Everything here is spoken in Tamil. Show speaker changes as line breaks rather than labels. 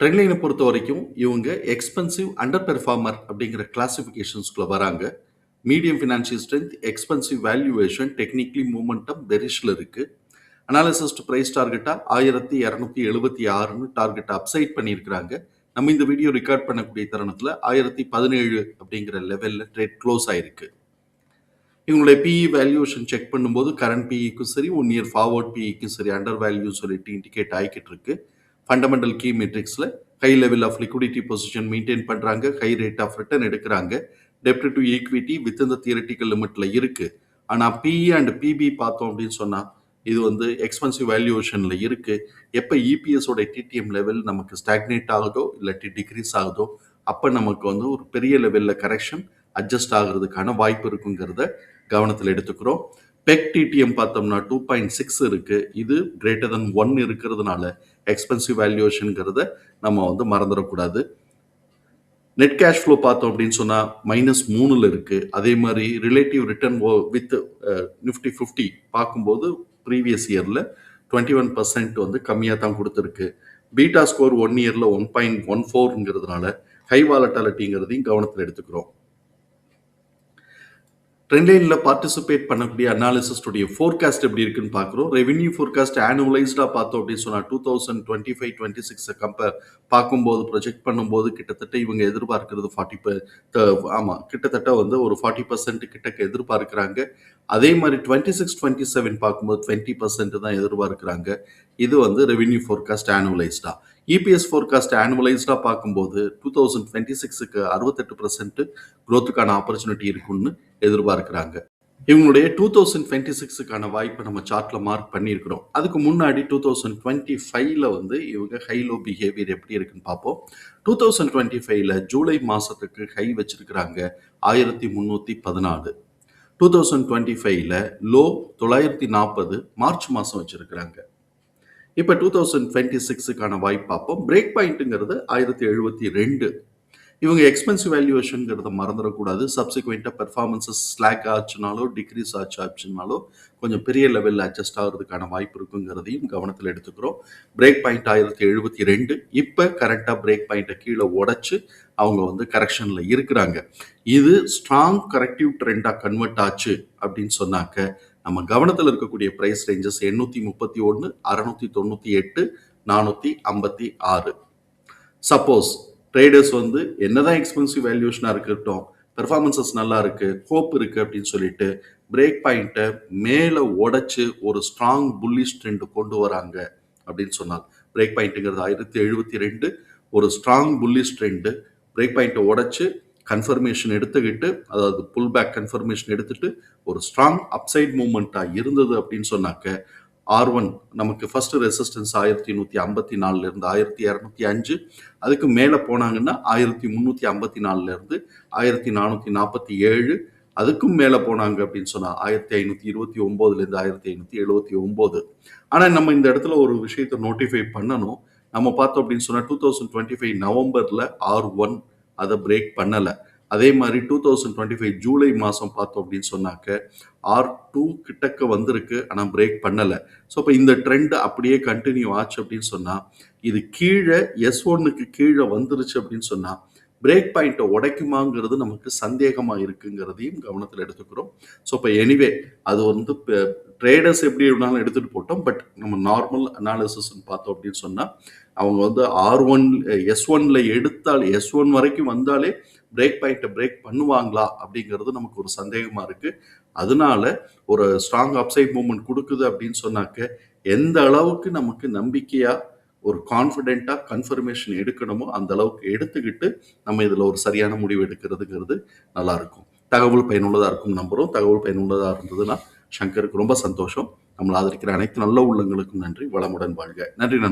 ட்ரெண்ட்லைனை பொறுத்த வரைக்கும் இவங்க எக்ஸ்பென்சிவ் அண்டர் பெர்ஃபார்மர் அப்படிங்கிற கிளாசிஃபிகேஷன்ஸ்குள்ளே வராங்க. Medium financial strength expensive valuation technically momentum பெரிஷில் இருக்குது அனாலிசிஸ்ட் ப்ரைஸ் டார்கெட்டாக ஆயிரத்தி இரநூத்தி எழுபத்தி ஆறுன்னு டார்கெட் அப்சைட் பண்ணியிருக்கிறாங்க. நம்ம இந்த வீடியோ ரெக்கார்ட் பண்ணக்கூடிய தருணத்தில் ஆயிரத்தி பதினேழு அப்படிங்கிற லெவலில் ட்ரேட் க்ளோஸ் ஆயிருக்கு. இவங்களுடைய பிஇ வேல்யூஷன் செக் பண்ணும்போது கரண்ட் பிஇக்கும் சரி ஒன் இயர் ஃபார்வர்ட் பிஇக்கும் சரி அண்டர் வேல்யூ சொல்லிட்டு இண்டிகேட் ஆகிக்கிட்டு இருக்குது fundamental key மெட்ரிக்ஸில் high level of liquidity position maintain பண்ணுறாங்க ஹை ரேட் ஆஃப் ரிட்டர்ன் எடுக்கிறாங்க. டெப்ட் டு ஈக்விட்டி வித் இந்த தியரட்டிக்கல் லிமிட்டில் இருக்குது ஆனால் பிஇ அண்ட் பிபி பார்த்தோம் அப்படின்னு சொன்னால் இது வந்து எக்ஸ்பென்சிவ் வேல்யூவேஷனில் இருக்குது எப்போ இபிஎஸோட டிடிஎம் லெவல் நமக்கு ஸ்டாக்னேட் ஆகுதோ இல்லாட்டி டிக்ரீஸ் ஆகுதோ அப்போ நமக்கு வந்து ஒரு பெரிய லெவலில் கரெக்ஷன் அட்ஜஸ்ட் ஆகிறதுக்கான வாய்ப்பு இருக்குங்கிறத கவனத்தில் எடுத்துக்கிறோம். பெக் டிடிஎம் பார்த்தோம்னா டூ பாயிண்ட் சிக்ஸ் இருக்குது இது கிரேட்டர் தென் ஒன் இருக்கிறதுனால எக்ஸ்பென்சிவ் வேல்யூவேஷனுங்கிறத நம்ம வந்து மறந்துடக்கூடாது. நெட் கேஷ் ஃப்ளோ பார்த்தோம் அப்படின்னு சொன்னால் மைனஸ் மூணில் இருக்குது அதே மாதிரி relative return with Nifty fifty பார்க்கும்போது ப்ரீவியஸ் இயரில் டுவெண்ட்டி ஒன் பர்சன்ட் வந்து கம்மியாக தான் கொடுத்துருக்கு. பீட்டா ஸ்கோர் ஒன் இயரில் ஒன் பாயிண்ட் ஒன் ஃபோருங்கிறதுனால ஹை வாலட்டாலிட்டிங்கிறதையும் கவனத்தில் எடுத்துக்கிறோம். ட்ரெண்ட்லைனில் பார்ட்டிசிபேட் பண்ணக்கூடிய அனாலிசிஸ்டுடைய ஃபோர்காஸ்ட் எப்படி இருக்குன்னு பார்க்குறோம் ரெவென்யூ ஃபோர்காஸ்ட் ஆனுவலைஸ்டாக பார்த்தோம் அப்படின்னு சொன்னால் two thousand twenty five twenty சிக்ஸை கம்பேர் பார்க்கும்போது ப்ரொஜெக்ட் பண்ணும்போது கிட்டத்தட்ட இவங்க எதிர்பார்க்கிறது ஃபார்ட்டி ஆமாம் கிட்டத்தட்ட வந்து ஒரு ஃபார்ட்டி பர்சன்ட் கிட்டக்க எதிர்பார்க்குறாங்க. அதே மாதிரி டுவெண்ட்டி சிக்ஸ் டுவெண்ட்டி செவன் பார்க்கும்போது டுவெண்ட்டி பர்சன்ட் தான் எதிர்பார்க்குறாங்க. இது வந்து ரெவென்யூ ஃபோர்காஸ்ட் ஆனுவலைஸ்டாக இபிஎஸ் ஃபோர்காஸ்ட் ஆனுவலைஸ்டாக பார்க்கும்போது டூ தௌசண்ட் டுவெண்ட்டி சிக்ஸுக்கு அறுபத்தெட்டு பர்சன்ட் க்ரோத்துக்கான ஆப்பர்ச்சுனிட்டி இருக்குன்னு எதிர்பார்க்குறாங்க. இவங்களுடைய டூ தௌசண்ட் டுவெண்ட்டி சிக்ஸுக்கான வாய்ப்பை நம்ம சார்ட்டில் மார்க் பண்ணியிருக்கிறோம். அதுக்கு முன்னாடி டூ தௌசண்ட் டுவெண்ட்டி ஃபைவ்ல வந்து இவங்க ஹைலோ பிஹேவியர் எப்படி இருக்குன்னு பார்ப்போம். டூ தௌசண்ட் டுவெண்ட்டி ஃபைவ்ல ஜூலை மாதத்துக்கு ஹை வச்சிருக்கிறாங்க ஆயிரத்தி முந்நூற்றி பதினாலு. டூ தௌசண்ட் டுவெண்ட்டி ஃபைவ்ல லோ தொள்ளாயிரத்தி நாற்பது மார்ச் மாதம் வச்சுருக்கிறாங்க. இப்போ டூ தௌசண்ட் டுவெண்ட்டி சிக்ஸுக்கான வாய்ப்பு பார்ப்போம். பிரேக் பாயிண்ட்டுங்கிறது ஆயிரத்தி எழுபத்தி ரெண்டு. இவங்க எக்ஸ்பென்சிவ் வேல்யூவேஷனுங்கிறத மறந்துடக்கூடாது. சப்சிக்வெண்ட்டாக பெர்ஃபார்மன்ஸஸ் ஸ்லாக் ஆச்சுனாலோ டிக்ரீஸ் ஆச்சு ஆச்சுனாலோ கொஞ்சம் பெரிய லெவலில் அட்ஜஸ்ட் ஆகிறதுக்கான வாய்ப்பு இருக்குங்கிறதையும் கவனத்தில் எடுத்துக்கிறோம். பிரேக் பாயிண்ட் ஆயிரத்தி எழுபத்தி ரெண்டு. இப்போ கரெக்டாக பிரேக் பாயிண்ட்டை கீழே உடச்சி அவங்க வந்து கரெக்ஷனில் இருக்கிறாங்க. இது ஸ்ட்ராங் கரெக்டிவ் ட்ரெண்டாக கன்வெர்ட் ஆச்சு அப்படின்னு சொன்னாக்க நம்ம கவனத்தில் இருக்கக்கூடிய ப்ரைஸ் ரேஞ்சஸ் எண்ணூற்றி முப்பத்தி ஒன்று அறநூற்றி தொண்ணூற்றி எட்டு நானூற்றி ஐம்பத்தி ஆறு. சப்போஸ் ட்ரேடர்ஸ் வந்து என்னதான் எக்ஸ்பென்சிவ் வேல்யூஷனாக இருக்கட்டும் பெர்ஃபார்மன்சஸ் நல்லா இருக்கு ஹோப் இருக்கு அப்படின்னு சொல்லிட்டு பிரேக் பாயிண்ட்டை மேலே உடைச்சு ஒரு ஸ்ட்ராங் புல்லிஷ் ட்ரெண்ட் கொண்டு வராங்க அப்படின்னு சொன்னால் பிரேக் பாயிண்ட்டுங்கிறது ஆயிரத்தி எழுபத்தி ரெண்டு ஒரு ஸ்ட்ராங் புல்லிஷ் ட்ரெண்டு பிரேக் பாயிண்ட்டை உடைச்சு கன்ஃபர்மேஷன் எடுத்துக்கிட்டு அதாவது புல் பேக் கன்ஃபர்மேஷன் எடுத்துட்டு ஒரு ஸ்ட்ராங் அப்சைட் மூமெண்ட்டாக இருந்தது அப்படின்னு சொன்னாக்க ஆர் ஒன் நமக்கு ஃபர்ஸ்ட் ரெசிஸ்டன்ஸ் ஆயிரத்தி நூற்றி ஐம்பத்தி நாலுலேருந்து ஆயிரத்தி இரநூத்தி அஞ்சு அதுக்கு மேலே போனாங்கன்னா ஆயிரத்தி முந்நூற்றி ஐம்பத்தி நாலுலேருந்து ஆயிரத்தி நானூற்றி நாற்பத்தி ஏழு அதுக்கும் மேலே போனாங்க அப்படின்னு சொன்னால் ஆயிரத்தி ஐநூற்றி இருபத்தி ஒம்போதுலேருந்து ஆயிரத்தி ஐநூற்றி எழுபத்தி ஒம்பது. ஆனால் நம்ம இந்த இடத்துல ஒரு விஷயத்தை நோட்டிஃபை பண்ணணும். நம்ம பார்த்தோம் அப்படின்னு சொன்னால் டூ தௌசண்ட் டுவெண்ட்டி ஃபைவ் நவம்பரில் ஆர் ஒன் அதை பிரேக் பண்ணலை. அதே மாதிரி two thousand twenty five July மாதம் பார்த்தோம் அப்படின்னு சொன்னாக்க ஆர் டூ கிட்டக்க வந்திருக்கு ஆனால் பிரேக் பண்ணலை. ஸோ இப்போ இந்த ட்ரெண்ட் அப்படியே கண்டினியூ ஆச்சு அப்படின்னு சொன்னால் இது கீழே எஸ் ஒன்னுக்கு கீழே வந்துருச்சு அப்படின்னு சொன்னால் பிரேக் பாயிண்ட்டை உடைக்குமாங்கிறது நமக்கு சந்தேகமாக இருக்குங்கிறதையும் கவனத்தில் எடுத்துக்கிறோம். ஸோ இப்போ எனிவே அது வந்து ட்ரேடர்ஸ் எப்படி வேணாலும் எடுத்துகிட்டு போட்டோம். பட் நம்ம நார்மல் அனாலிசிஸ்ன்னு பார்த்தோம் அப்படின்னு சொன்னால் அவங்க வந்து ஆர் ஒன் எஸ் ஒன்ல எடுத்தால் எஸ் ஒன் வரைக்கும் வந்தாலே பிரேக் பாயிண்ட்டை பிரேக் பண்ணுவாங்களா அப்படிங்கிறது நமக்கு ஒரு சந்தேகமாக இருக்குது அதனால ஒரு ஸ்ட்ராங் அப்சைட் மூமெண்ட் கொடுக்குது அப்படின்னு சொன்னாக்க எந்த அளவுக்கு நமக்கு நம்பிக்கையாக ஒரு கான்ஃபிடென்ட்டாக கன்ஃபர்மேஷன் எடுக்கணுமோ அந்த அளவுக்கு எடுத்துக்கிட்டு நம்ம இதில் ஒரு சரியான முடிவு எடுக்கிறதுங்கிறது நல்லாயிருக்கும் தகவல் பயனுள்ளதாக இருக்கும் நம்புகிறோம் தகவல் பயனுள்ளதாக இருந்ததுன்னா சங்கருக்கு ரொம்ப சந்தோஷம். நம்மளை ஆதரிக்கிற அனைத்து நல்ல உள்ளங்களுக்கும் நன்றி. வளமுடன் வாழ்க. நன்றி நண்பர்